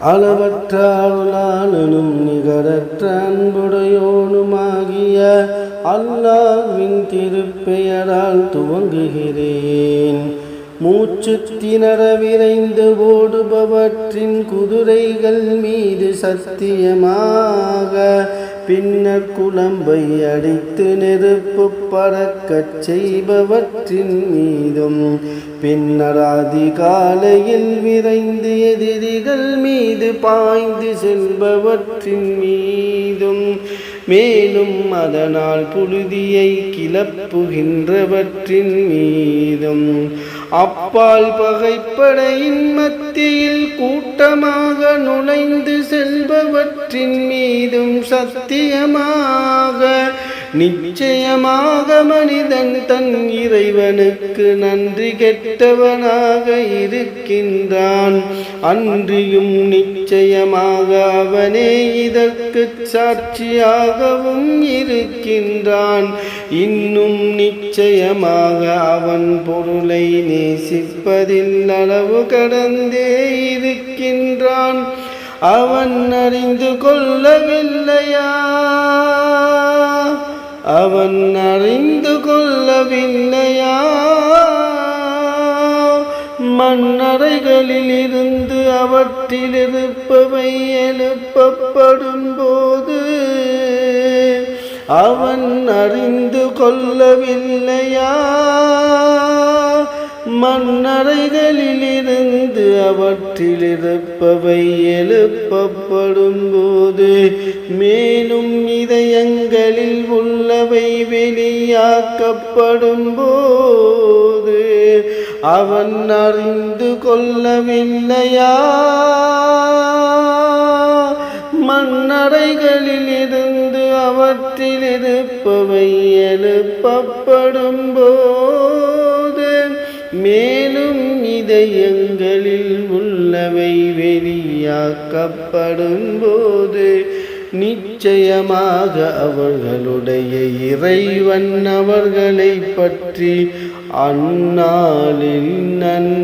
அளவற்ற அருளாளனும் நிகரற்ற அன்புடையோனுமாகிய அல்லாவின் திருப்பெயரால் துவங்குகிறேன். மூச்சு திணற விரைந்து ஓடுபவற்றின் குதிரைகள் மீது சத்தியமாக பின்னர் குழம்பை அடித்து நெருப்பு பறக்கச் செய்பவற்றின் மீதும். பின்னர் அதிகாலையில் விரைந்து எதிரிகள் மீது பாய்ந்து செல்பவற்றின் மீதும். மேலும் அதனால் புழுதியை கிளப்புகின்றவற்றின் மீதும். அப்பால் பகைப்படையின் மத்தியில் கூட்டமாக நுழைந்து செல்பவற்றின் மீதும் சத்தியமாக நிச்சயமாக மனிதன் தன் இறைவனுக்கு நன்றி கெட்டவனாக இருக்கின்றான். அன்றியும் நிச்சயமாக அவனே இதற்கு சாட்சியாகவும் இருக்கின்றான். இன்னும் நிச்சயமாக அவன் பொருளை நேசிப்பதில் அளவு கடந்தே இருக்கின்றான். அவன் அறிந்து கொள்ளவில்லையா? அவன் அறிந்து கொள்ளவில்லையா மண்ணறைகளில் இருந்து அவற்றில் இருப்பவை எழுப்பப்படும் போது அவன் அறிந்து கொள்ளவில்லையா மண்ணறைகளில் இருந்து அவற்றில் இருப்பவை எழுப்பப்படும் போது மேலும் இதயங்களில் உள்ள வெளியாக்கப்படும் போது அவன் அறிந்து கொள்ளவில்லையா? மண்ணறைகளில் இருந்து அவற்றில் இருப்பவை எழுப்பப்படும் போது மேலும் இதயங்களில் உள்ளவை வெளியாக்கப்படும் போது நிச்சயமாக அவர்களுடைய இறைவன் அவர்களை பற்றி அந்நாளில் நன்கறிந்தவன்.